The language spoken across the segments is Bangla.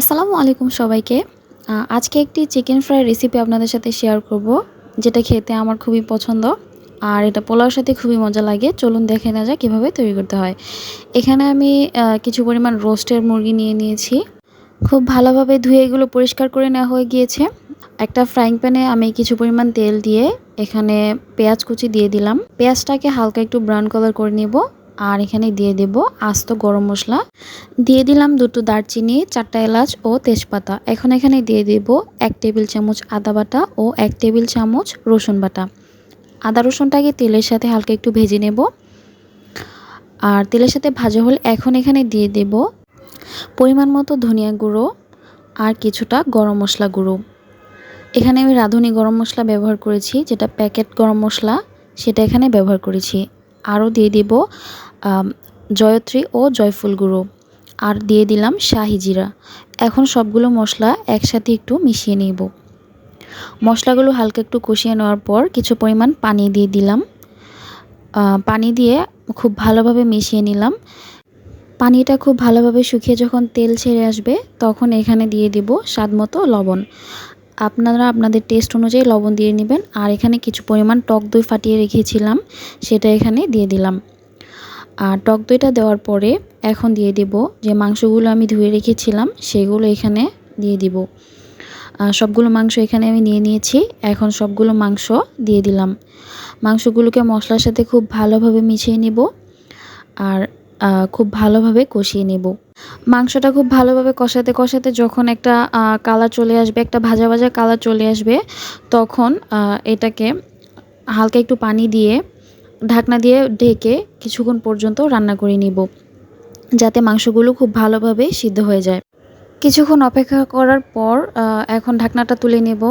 আসসালামু আলাইকুম সবাইকে। আজকে একটি চিকেন ফ্রাই রেসিপি আপনাদের সাথে শেয়ার করব, যেটা খেতে আমার খুবই পছন্দ। আর এটা পোলাওর সাথে খুবই মজা লাগে। চলুন দেখে না যাক কীভাবে তৈরি করতে হয়। এখানে আমি কিছু পরিমাণ রোস্টের মুরগি নিয়ে নিয়েছি। খুব ভালোভাবে ধুয়ে এগুলো পরিষ্কার করে নেওয়া হয়ে গিয়েছে। একটা ফ্রাইং প্যানে আমি কিছু পরিমাণ তেল দিয়ে এখানে পেঁয়াজ কুচি দিয়ে দিলাম। পেঁয়াজটাকে হালকা একটু ব্রাউন কালার করে নেব। আর এখানে দিয়ে দেব আস্ত গরম মশলা। দিয়ে দিলাম দুটো দারচিনি, চারটা এলাচ ও তেজপাতা। এখন এখানে দিয়ে দেব এক টেবিল চামচ আদা বাটা ও এক টেবিল চামচ রসুন বাটা। আদা রসুনটাকে তেলের সাথে হালকা একটু ভেজে নেব। আর তেলের সাথে ভাজা হলে এখন এখানে দিয়ে দেব পরিমাণ মতো ধনিয়া গুঁড়ো আর কিছুটা গরম মশলা গুঁড়ো। এখানে আমি রাঁধুনি গরম মশলা ব্যবহার করেছি, যেটা প্যাকেট গরম মশলা, সেটা এখানে ব্যবহার করেছি। আরও দিয়ে দেব জয়ত্রী ও জয়ফুল গুঁড়ো আর দিয়ে দিলাম শাহি জিরা। এখন সবগুলো মশলা একসাথে একটু মিশিয়ে নেব। মশলাগুলো হালকা একটু কষিয়ে নেওয়ার পর কিছু পরিমাণ পানি দিয়ে দিলাম। পানি দিয়ে খুব ভালোভাবে মিশিয়ে নিলাম। পানিটা খুব ভালোভাবে শুকিয়ে যখন তেল ছেড়ে আসবে তখন এখানে দিয়ে দিব স্বাদ মতো লবণ। আপনারা আপনাদের টেস্ট অনুযায়ী লবণ দিয়ে নেবেন। আর এখানে কিছু পরিমাণ টক দই ফাটিয়ে রেখেছিলাম, সেটা এখানে দিয়ে দিলাম। আর টক দইটা দেওয়ার পরে এখন দিয়ে দেব যে মাংসগুলো আমি ধুয়ে রেখেছিলাম, সেগুলো এখানে দিয়ে দিব। সবগুলো মাংস এখানে আমি নিয়ে নিয়েছি, এখন সবগুলো মাংস দিয়ে দিলাম। মাংসগুলোকে মশলার সাথে খুব ভালোভাবে মিশিয়ে নেব আর খুব ভালোভাবে কষিয়ে নেব। মাংসটা খুব ভালোভাবে কষাতে কষাতে যখন একটা কালার চলে আসবে, একটা ভাজা ভাজা কালার চলে আসবে, তখন এটাকে হালকা একটু পানি দিয়ে ঢাকনা দিয়ে ঢেকে কিছুক্ষণ পর্যন্ত রান্না করে নিব, যাতে মাংসগুলো খুব ভালোভাবে সিদ্ধ হয়ে যায়। কিছুক্ষণ অপেক্ষা করার পর এখন ঢাকনাটা তুলে নেব।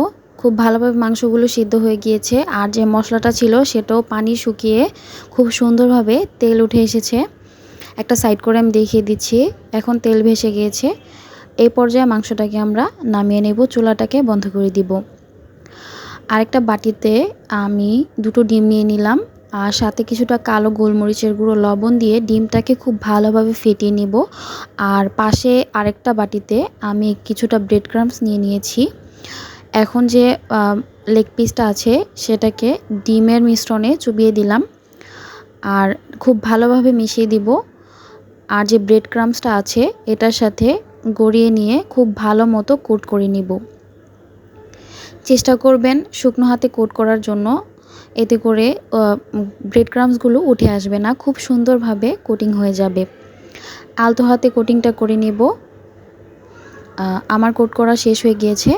খুব ভালোভাবে মাংসগুলো সিদ্ধ হয়ে গিয়েছে, আর যে মশলাটা ছিল সেটাও পানি শুকিয়ে খুব সুন্দরভাবে তেল উঠে এসেছে। একটা সাইড করে আমি দেখিয়ে দিচ্ছি, এখন তেল ভেসে গিয়েছে। এই পর্যায়ে মাংসটাকে আমরা নামিয়ে নেব, চুলাটাকে বন্ধ করে দিব। আরেকটা বাটিতে আমি দুটো ডিম নিয়ে নিলাম। আর সাথে কিছুটা কালো গোলমরিচের গুঁড়ো লবণ দিয়ে ডিমটাকে খুব ভালোভাবে ফেটিয়ে নেব। আর পাশে আরেকটা বাটিতে আমি কিছুটা ব্রেড ক্রামস নিয়ে নিয়েছি। এখন যে লেগ পিসটা আছে, সেটাকে ডিমের মিশ্রণে চুবিয়ে দিলাম। আর খুব ভালোভাবে মিশিয়ে দিব। আর যে ব্রেড ক্রামসটা আছে, এটার সাথে গড়িয়ে নিয়ে খুব ভালো মতো কোট করে নিব। চেষ্টা করবেন শুকনো হাতে কোট করার জন্য। এতে করে ব্রেড ক্রামসগুলো উঠে আসবে না। খুব সুন্দরভাবে কোটিং হয়ে যাবে। আলতো হাতে কোটিংটা করে নেব। আমার কোট করা শেষ হয়ে গিয়েছে।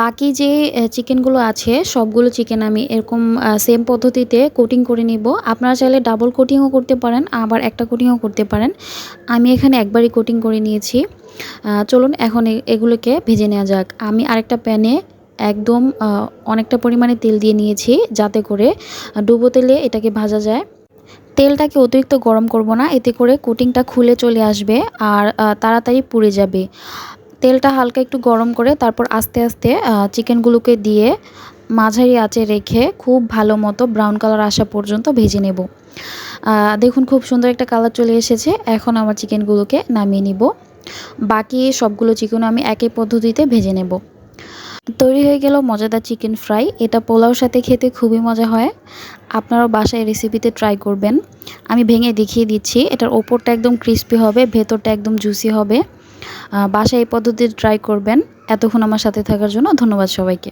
বাকি যে চিকেনগুলো আছে, সবগুলো চিকেন আমি এরকম সেম পদ্ধতিতে কোটিং করে নিব। আপনারা চাইলে ডাবল কোটিংও করতে পারেন, আবার একটা কোটিংও করতে পারেন। আমি এখানে একবারই কোটিং করে নিয়েছি। চলুন এখন এগুলোকে ভেজে নেওয়া যাক। আমি আরেকটা প্যানে একদম অনেকটা পরিমাণে তেল দিয়ে নিয়েছি যাতে করে ডুবো তেলে এটাকে ভাজা যায়। তেলটাকে অতিরিক্ত গরম করব না, এতে করে কোটিংটা খুলে চলে আসবে আর তাড়াতাড়ি পুড়ে যাবে। তেলটা হালকা একটু গরম করে তারপর আস্তে আস্তে চিকেনগুলোকে দিয়ে মাঝারি আঁচে রেখে খুব ভালো মতো ব্রাউন কালার আসা পর্যন্ত ভেজে নেব। দেখুন খুব সুন্দর একটা কালার চলে এসেছে, এখন আমার চিকেনগুলোকে নামিয়ে নিব। বাকি সবগুলো চিকেন আমি একই পদ্ধতিতে ভেজে নেব। তৈরি হয়ে গেল মজাদার চিকেন ফ্রাই। এটা পোলাওর সাথে খেতে খুবই মজা হয়। আপনারাও বাসায় রেসিপিতে ট্রাই করবেন। আমি ভেঙে দেখিয়ে দিচ্ছি। এটার ওপরটা একদম ক্রিস্পি হবে, ভেতরটা একদম জুসি হবে। বাসায় এই পদ্ধতিতে ট্রাই করবেন। এতক্ষণ আমার সাথে থাকার জন্য ধন্যবাদ সবাইকে।